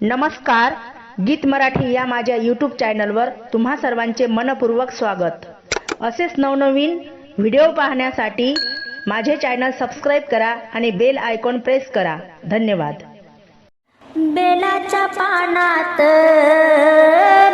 नमस्कार गीत मराठी या माझ्या यूट्यूब चॅनलवर तुम्हा सर्वांचे मनपूर्वक स्वागत. असेच नवनवीन व्हिडिओ पाहण्यासाठी माझे चॅनल सबस्क्राईब करा आणि बेल आयकॉन प्रेस करा. धन्यवाद. बेलाच्या पानात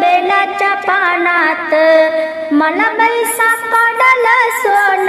बेलाच्या पानात मला बैसा सापडल सोन.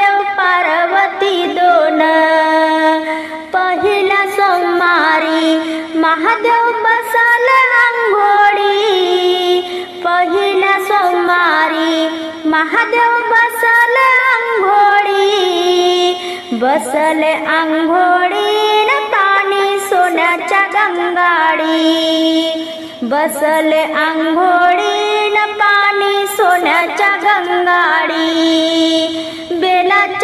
पार्वती दोन. पहिला सोमवारी महादेव बसल रांगोळी. पहिल्या सोमवारी महादेव बसल अंघोळी बसले आंघोळी न पाणी सोन्याच्या गंगाडी. बसले आंघोळी पाणी सोन्याच्या गंगाडी.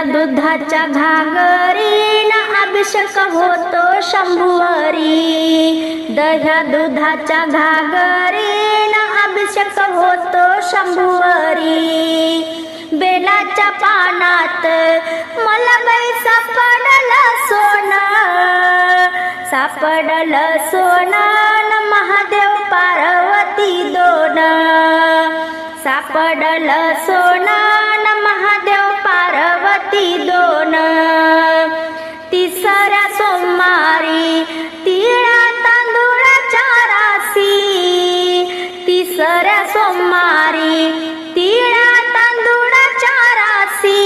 दह्या दुधाच्या घागरीन अभिषेक होतो शंभुवरी. दह्या दुधाच्या घागरीन अभिषेक होतो शंभुवरी. बेलाच्या पानात मला बाई सापडलं सोन. सापडलं सोन न महादेव पार्वती दोन. सापडलं सोना सोमारी तिळा तांदूळाच्या राशी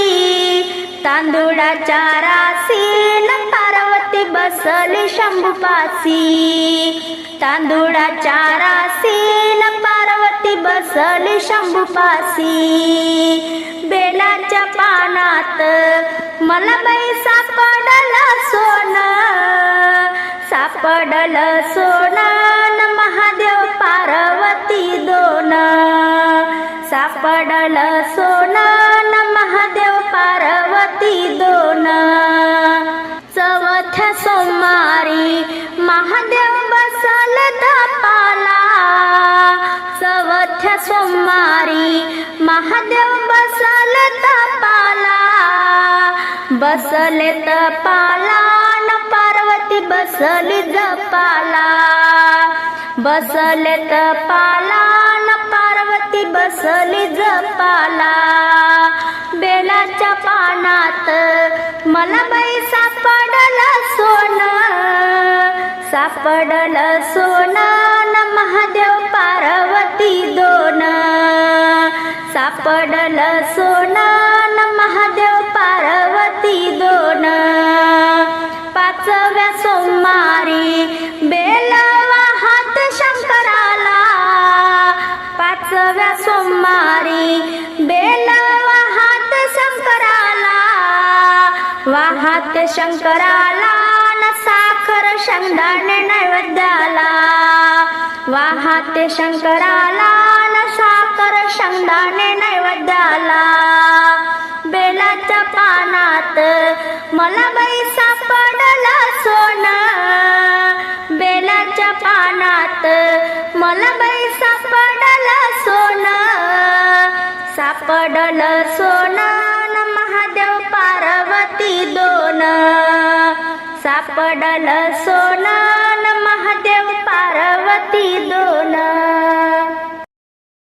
तांदूळाच्या राशी. न पार्वती बसली शंभूपासी तांदूळाच्या राशी न पार्वती बसली शंभूपासी बेलाच्या पानात मला बैसा पडला सोना. सापडल सोनान न महादेव पार्वती दोन. सापडल सोनान न महादेव पार्वती दोन. चौथ्या सोमवारी महादेव बसल तपाला चौथ्या सोमवारी महादेव बसल तपाला बसले तपाला बसली जपाला बसले तपाला न पार्वती बसली जपाला बेलाच्या पानात मला बाई सापडलं सोन सापडलं सोन न महादेव पार्वती दोन. सापडलं सोनं पाचव्या सोमवारी बेल हात शंकराला वाहात शंकराला न साखर शेंगदाणे नैवेद्याला वाहात शंकराला न साखर शेंगदाणे नैवेद्याला. बेलाच्या पानात मला बाई सापडल सोन बेलाच्या पानात मला सापडल सोनं महादेव पार्वती दोन. सापडल सोना